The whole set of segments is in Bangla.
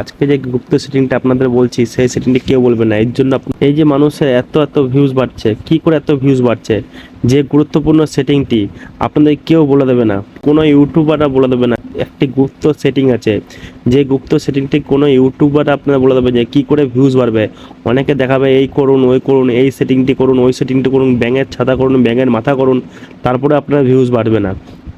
আজকে যে গুপ্ত সেটিংটা আপনাদের বলছি, সেই সেটিংটি কেউ বলবে না। এর জন্য এই যে মানুষের এত এত ভিউজ বাড়ছে, কি করে এত ভিউজ বাড়ছে? যে গুরুত্বপূর্ণ সেটিংটি আপনাদের কেউ বলে দেবে না। কোনো ইউটিউবাররা বলে দেবে না। একটি গুপ্ত সেটিং আছে। যে গুপ্ত সেটিংটি কোনো ইউটিউবার আপনারা বলে দেবে যে, কি করে ভিউজ বাড়বে? অনেকে দেখাবে, এই করুন, ওই করুন, এই সেটিংটি করুন, ওই সেটিংটি করুন, ব্যাঙের ছাতা করুন, ব্যাঙের মাথা করুন, তারপরে আপনার ভিউজ বাড়বে না।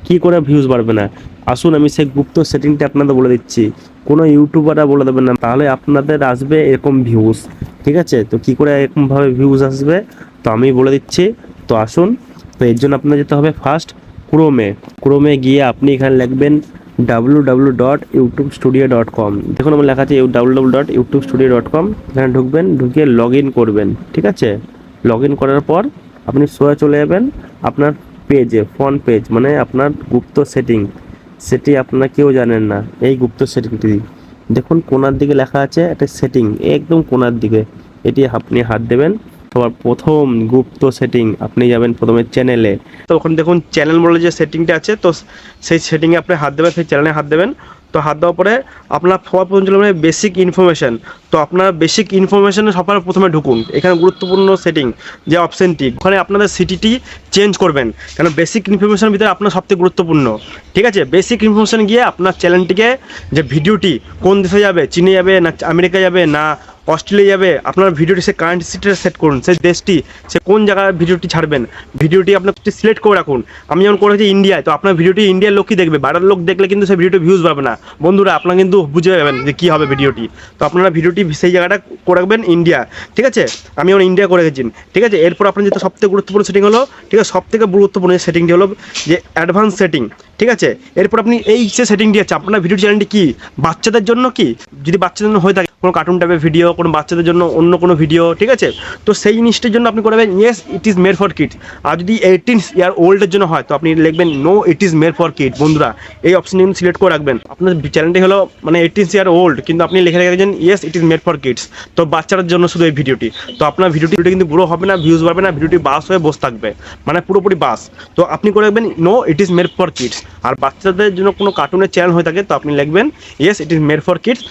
কি করে ভিউজ বাড়বে না? আসুন, আমি সেই গুপ্ত সেটিংটি আপনাদের বলে দিচ্ছি। কোনো ইউটিউবাররা বলে দেবেন না, তাহলে আপনাদের আসবে এরকম ভিউজ ঠিক আছে? তো কি করে এরকমভাবে ভিউজ আসবে? তো আমি বলে দিচ্ছি, তো আসুন, তো এর জন্য আপনার যেতে হবে ফার্স্ট ক্রোমে ক্রোমে গিয়ে আপনি এখানে লিখবেন W W dot YouTube studio dot com দেখুন, আমার লেখা আছে W W dot YouTube studio dot com এখানে ঢুকবেন, ঢুকে লগ ইন করবেন, ঠিক আছে? লগ ইন করার পর আপনি সোয়া চলে যাবেন, আপনার পেজে ফ্রন্ট পেজ মানে আপনার গুপ্ত সেটিং সেটি আপনারা কেউ জানেন না। এই গুপ্ত সেটিংটি। দেখুন, কোনার দিকে লেখা আছে একটা সেটিং, একদম কোনার দিকে। এটি আপনি হাত দেবেন। সবার প্রথম গুপ্ত সেটিং, আপনি যাবেন প্রথমে চ্যানেলে। তো ওখানে দেখুন, চ্যানেল বলে যে সেটিংটা আছে, তো সেই সেটিংয়ে আপনি হাত দেবেন, সেই চ্যানেলে হাত দেবেন। তো হাত দেওয়ার পরে আপনার সবার প্রথম চলে বেসিক ইনফরমেশান তো আপনার বেসিক ইনফরমেশনে সবার প্রথমে ঢুকুন। এখানে গুরুত্বপূর্ণ সেটিং যে অপশানটি ওখানে আপনাদের সিটিটি চেঞ্জ করবেন। কারণ বেসিক ইনফরমেশনের ভিতরে আপনার সবথেকে গুরুত্বপূর্ণ। ঠিক আছে? বেসিক ইনফরমেশান গিয়ে আপনার চ্যানেলটিকে যে ভিডিওটি কোন দেশে যাবে, চীনে যাবে, না আমেরিকা যাবে, না অস্ট্রেলিয়া যাবে, আপনার ভিডিওটি সে কারেন্ট সিটে সেট করুন সেই দেশটি, সে কোন জায়গায় ভিডিওটি ছাড়বেন ভিডিওটি আপনার সিলেক্ট করে রাখুন। আমি যেমন করেছি ইন্ডিয়ায় তো আপনার ভিডিওটি ইন্ডিয়ার লোকই দেখবে, বাইরের লোক দেখলে কিন্তু সেই ভিডিওটি ভিউজ পাবে না। বন্ধুরা, আপনারা কিন্তু বুঝে যাবেন যে কী হবে ভিডিওটি তো আপনারা ভিডিওটি সেই জায়গাটা করে রাখবেন ইন্ডিয়া ঠিক আছে? আমি যেমন ইন্ডিয়া করে রেখেছি ঠিক আছে? এরপর আপনার যেটা সবথেকে গুরুত্বপূর্ণ সেটিং হলো, ঠিক আছে? সবথেকে গুরুত্বপূর্ণ সেটিংটি হলো যে অ্যাডভান্স সেটিং ঠিক আছে? এরপর আপনি এই যে সেটিংটি আছে, আপনার ভিডিও চ্যানেলটি কি? বাচ্চাদের জন্য কি? যদি বাচ্চাদের জন্য হয়ে থাকে, কোনো কার্টুন টাইপের ভিডিও কোনো বাচ্চাদের জন্য অন্য কোনো ভিডিও ঠিক আছে? তো সেই জিনিসটির জন্য আপনি করবেন yes it is made for kids আর যদি এইটিন ইয়ার ওল্ডের জন্য হয়, তো আপনি লিখবেন no it is made for kid বন্ধুরা। এই অপশন কিন্তু সিলেক্ট করে রাখবেন। আপনার চ্যানেলটি হলো মানে এইটিন ইয়ার ওল্ড কিন্তু আপনি লিখে রেখেছেন yes it is made for kids তো বাচ্চাদের জন্য শুধু এই ভিডিওটি তো আপনার ভিডিওটি কিন্তু বুড়ো হবে না ভিউজ পাবে না ভিডিওটি বাস হয়ে বসে থাকবে। মানে পুরোপুরি বাস। তো আপনি করে রাখবেন no it is made for kids আর বাচ্চাদের জন্য কোনো কার্টুনের চ্যানেল হয়ে থাকে, তো আপনি লিখবেন yes it is made for kids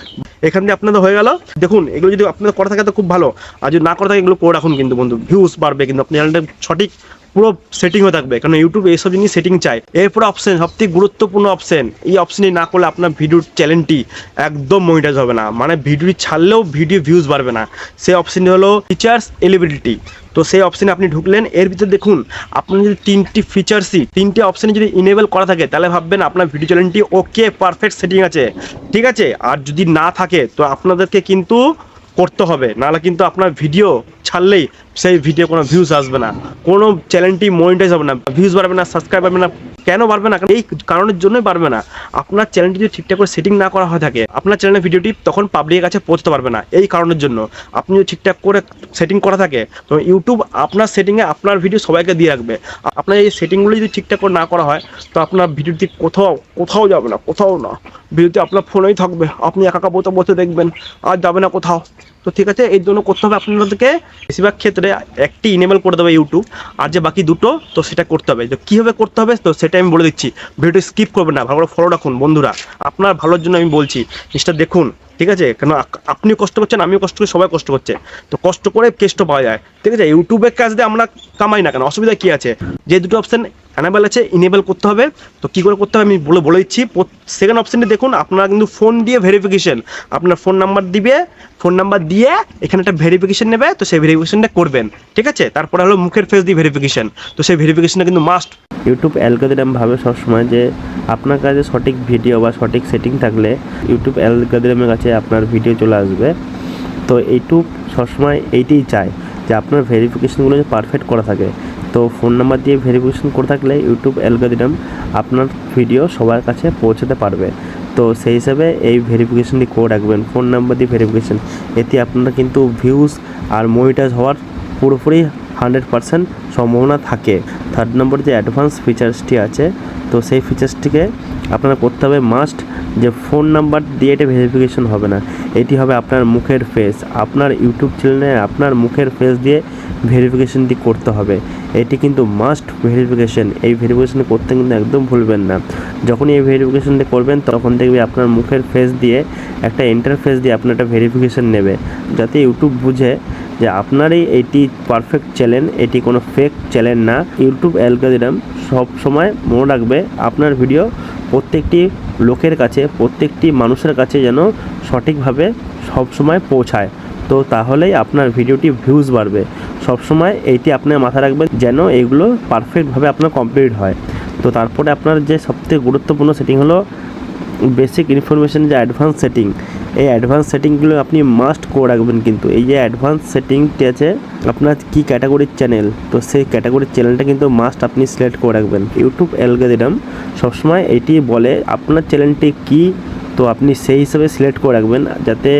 এখান দিয়ে আপনাদের হয়ে গেল। দেখুন, এগুলো যদি আপনাদের করা থাকে তো খুব ভালো। আর যদি না করা থাকে, এগুলো করে রাখুন কিন্তু বন্ধু। ভিউজ বাড়বে কিন্তু। আপনি চ্যানেলটা সঠিক পুরো সেটিং হয়ে থাকবে। কারণ ইউটিউব এইসব জিনিস সেটিং চাই। এরপর অপশন সবথেকে গুরুত্বপূর্ণ অপশন এই অপশনই না করলে আপনার ভিডিওর চ্যানেলটি একদম মনিটাইজ হবে না। মানে ভিডিওটি ছাড়লেও ভিডিও ভিউজ বাড়বে না। সেই অপশনটি হলো ফিচার্স এলিবিলিটি তো সেই অপশানে আপনি ঢুকলেন। এর ভিতরে দেখুন, আপনার যদি তিনটি ফিচার্সই তিনটে অপশানে যদি ইনেবল করা থাকে, তাহলে ভাববেন আপনার ভিডিও চ্যানেলটি ওকে পারফেক্ট সেটিং আছে। ঠিক আছে? আর যদি না থাকে, তো আপনাদেরকে কিন্তু করতে হবে। নাহলে কিন্তু আপনার ভিডিও ছাড়লেই সেই ভিডিও কোনো ভিউজ আসবে না। কোনো চ্যানেলটি মনিটাইজ হবে না। ভিউজ বাড়বে না সাবস্ক্রাইব বাড়বে না কেন বাড়বে না? এই কারণের জন্যই বাড়বে না। আপনার চ্যানেলটি যদি ঠিকঠাক করে সেটিং না করা হয়ে থাকে, আপনার চ্যানেলের ভিডিওটি তখন পাবলিকের কাছে পৌঁছতে পারবে না। এই কারণের জন্য। আপনি যদি ঠিকঠাক করে সেটিং করা থাকে, তো ইউটিউব আপনার সেটিংয়ে আপনার ভিডিও সবাইকে দিয়ে রাখবে। আপনার এই সেটিংগুলো যদি ঠিকঠাক করে না করা হয়, তো আপনার ভিডিওটি কোথাও কোথাও যাবে না, কোথাও না। ভিডিওটি আপনার ফোনেই থাকবে। আপনি একা একা বসে বসে দেখবেন, আর যাবে না কোথাও। তো ঠিক আছে এর জন্য করতে হবে আপনাদেরকে বেশিরভাগ ক্ষেত্রে একটি ইনেবল করে দেবে ইউটিউব আর যে বাকি দুটো, তো সেটা করতে হবে। তো কীভাবে করতে হবে, তো সেটা আমি বলে দিচ্ছি। ভিডিওটি স্কিপ করবে না, ভালো করে ফলো রাখুন। বন্ধুরা, আপনার ভালোর জন্য আমি বলছি। জিনিসটা দেখুন ঠিক আছে? কেন আপনিও কষ্ট করছেন আমিও কষ্ট করি, সবাই কষ্ট করছে তো কষ্ট করে কেষ্ট পাওয়া যায়। ঠিক আছে? ইউটিউবের কাজ দিয়ে আমরা কামাই না কেন? অসুবিধা কী আছে? যে দুটো অপশান অ্যানাবেল আছে ইনেবল করতে হবে। তো কী করে করতে হবে আমি বলে বলে দিচ্ছি। সেকেন্ড অপশানটি দেখুন, আপনারা কিন্তু ফোন দিয়ে ভেরিফিকেশন আপনার ফোন নাম্বার দিবে ফোন নাম্বার দিয়ে এখানে একটা ভেরিফিকেশন নেবে, তো সেই ভেরিফিকেশনটা করবেন। ঠিক আছে? তারপরে হলো মুখের ফেস দিয়ে ভেরিফিকেশন তো সেই ভেরিফিকেশনটা কিন্তু মাস্ট ইউটিউব অ্যালগোরিদম ভাবে সবসময় যে আপনার কাছে সঠিক ভিডিও বা সঠিক সেটিং থাকলে ইউটিউব অ্যালগোরিদমের কাছে আপনার ভিডিও চলে আসবে। তো ইউটিউব সবসময় এইটাই চায় যে আপনার ভেরিফিকেশনগুলো যে পারফেক্ট করা থাকে। তো ফোন নাম্বার দিয়ে ভেরিফিকেশন করে থাকলে ইউটিউব অ্যালগোরিদম আপনার ভিডিও সবার কাছে পৌঁছাতে পারবে। তো সেই হিসাবে এই ভেরিফিকেশনটি করে রাখবেন ফোন নাম্বার দিয়ে ভেরিফিকেশন এতে আপনারা কিন্তু ভিউজ আর মনিটাইজ হওয়ার পুরোপুরি হান্ড্রেড পারসেন্ট সম্ভাবনা থাকে। থার্ড নম্বর যে অ্যাডভান্স ফিচার্সটি আছে তো সেই ফিচার্সটিকে আপনারা করতে হবে মাস্ট যে ফোন নাম্বার দিয়ে এটা ভেরিফিকেশন হবে না। এটি হবে আপনার মুখের ফেস আপনার ইউটিউব চ্যানেলে আপনার মুখের ফেস দিয়ে ভেরিফিকেশনটি করতে হবে। এটি কিন্তু মাস্ট ভেরিফিকেশন এই ভেরিফিকেশন করতে কিন্তু একদম ভুলবেন না। যখন এই ভেরিফিকেশনটা করবেন, তখন দেখবে আপনার মুখের ফেস দিয়ে, একটা ইন্টারফেস দিয়ে আপনার একটা ভেরিফিকেশন নেবে। যাতে ইউটিউব বুঝে যে আপনারই এটি পারফেক্ট চ্যানেল এটি কোনো ফেক চ্যানেল না। ইউটিউব অ্যালগোরিদম সব সময় মনে রাখবে আপনার ভিডিও প্রত্যেকটি লোকের কাছে, প্রত্যেকটি মানুষের কাছে যেন সঠিকভাবে সব সময় পৌঁছায়। তো তাহলেই আপনার ভিডিওটি ভিউজ বাড়বে। সবসময় এইটি আপনার মাথায় রাখবেন যেন এগুলো পারফেক্টভাবে আপনার কমপ্লিট হয়। তো তারপরে আপনার যে সবথেকে গুরুত্বপূর্ণ সেটিং হলো বেসিক ইনফরমেশন যে অ্যাডভান্স সেটিং এই অ্যাডভান্স সেটিংগুলো আপনি মাস্ট করে রাখবেন কিন্তু। এই যে অ্যাডভান্স সেটিংটি আছে, আপনার কি ক্যাটাগরির চ্যানেল তো সেই ক্যাটাগরির চ্যানেলটা কিন্তু মাস্ট আপনি সিলেক্ট করে রাখবেন। ইউটিউব অ্যালগোরিদম সবসময় এটি বলে আপনার চ্যানেলটি কি, তো আপনি সেই হিসাবে সিলেক্ট করে রাখবেন, যাতে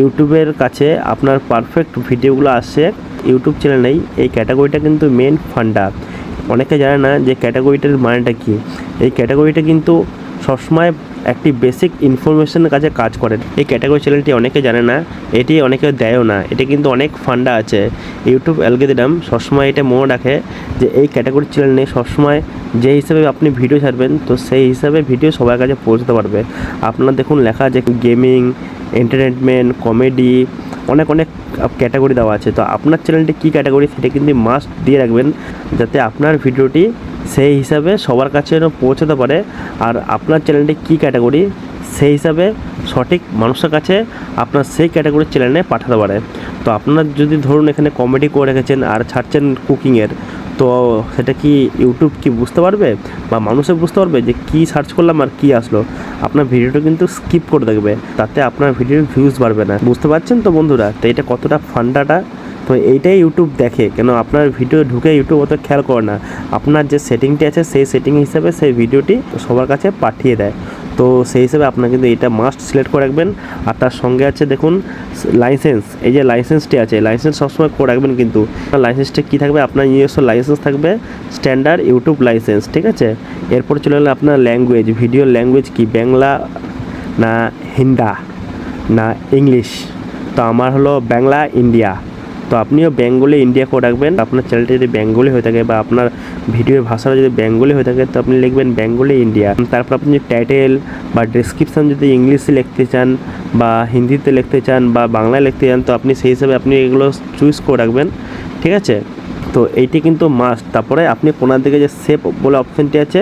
ইউটিউবের কাছে আপনার পারফেক্ট ভিডিওগুলো আসে। ইউটিউব চ্যানেলেই এই ক্যাটাগরিটা কিন্তু মেন ফান্ডা অনেকে জানে না যে ক্যাটাগরিটার মানেটা কী। এই ক্যাটাগরিটা কিন্তু সবসময় একটি বেসিক ইনফরমেশনের কাছে কাজ করে। এই ক্যাটাগরি চ্যানেলটি অনেকে জানে না, এটি অনেকে দেয়ও না। এটি কিন্তু অনেক ফান্ডা আছে। ইউটিউব অ্যালগোরিদম সবসময় এটা মনে রাখে যে এই ক্যাটাগরি চ্যানেল নিয়ে সবসময় যে হিসাবে আপনি ভিডিও ছাড়বেন, তো সেই হিসাবে ভিডিও সবার কাছে পৌঁছতে পারবে। আপনার দেখুন লেখা আছে গেমিং এন্টারটেনমেন্ট কমেডি অনেক অনেক ক্যাটাগরি দেওয়া আছে। তো আপনার চ্যানেলটি কী ক্যাটাগরি সেটা কিন্তু মাস্ট দিয়ে রাখবেন, যাতে আপনার ভিডিওটি সেই হিসাবে সবার কাছে যেন পৌঁছাতে পারে। আর আপনার চ্যানেলটি কী ক্যাটাগরি সেই হিসাবে সঠিক মানুষের কাছে আপনার সেই ক্যাটাগরির চ্যানেলে পাঠাতে পারে। তো আপনার যদি ধরুন এখানে কমেডি করে রেখেছেন আর ছাড়ছেন কুকিংয়ের তো সেটা কি ইউটিউব কি বুঝতে পারবে? বা মানুষে বুঝতে পারবে যে কী সার্চ করলাম আর কী আসলো? আপনার ভিডিওটা কিন্তু স্কিপ করে দেখবে, তাতে আপনার ভিডিওর ভিউজ বাড়বে না। বুঝতে পারছেন তো বন্ধুরা? তো এটা কতটা ফান্ডাটা তো এইটাই ইউটিউব দেখে, কেন আপনার ভিডিও ঢুকে ইউটিউব অত খেয়াল করে না। আপনার যে সেটিংটি আছে, সেই সেটিং হিসাবে সেই ভিডিওটি সবার কাছে পাঠিয়ে দেয়। তো সেই হিসাবে আপনার কিন্তু এটা মাস্ট সিলেক্ট করে রাখবেন। আর তার সঙ্গে আছে দেখুন লাইসেন্স এই যে লাইসেন্সটি আছে লাইসেন্স সবসময় করে রাখবেন কিন্তু। লাইসেন্সটা কী থাকবে? আপনার নিজস্ব লাইসেন্স থাকবে স্ট্যান্ডার্ড ইউটিউব লাইসেন্স ঠিক আছে? এরপর চলে গেলে আপনার ল্যাঙ্গুয়েজ ভিডিও ল্যাঙ্গুয়েজ কি? বাংলা না হিন্দা, না ইংলিশ। তো আমার হলো বাংলা, ইন্ডিয়া। তো আপনিও বেঙ্গলি ইন্ডিয়া করে রাখবেন। আপনার চ্যানেলটি যদি বেঙ্গলি হয়ে থাকে বা আপনার ভিডিওর ভাষাটা যদি বেঙ্গলি হয়ে থাকে, তো আপনি লিখবেন বেঙ্গলি ইন্ডিয়া। তারপর আপনি যদি টাইটেল বা ডিসক্রিপশান যদি ইংলিশে লিখতে চান বা হিন্দিতে লিখতে চান বা বাংলায় লিখতে চান, তো আপনি সেই হিসাবে আপনি এগুলো চুজ করে রাখবেন। ঠিক আছে? তো এইটি কিন্তু মাস্ট তারপরে আপনি কোনার দিকে যে সেভ বলে অপশানটি আছে,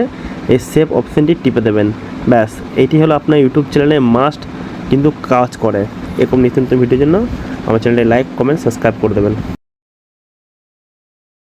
এই সেভ অপশানটি টিপে দেবেন। ব্যাস, এইটি হলো আপনার ইউটিউব চ্যানেলে মাস্ট কিন্তু কাজ করে। এরকম নিত্য ভিডিওর জন্য আমার চ্যানেলটি লাইক কমেন্ট সাবস্ক্রাইব করে দেবেন।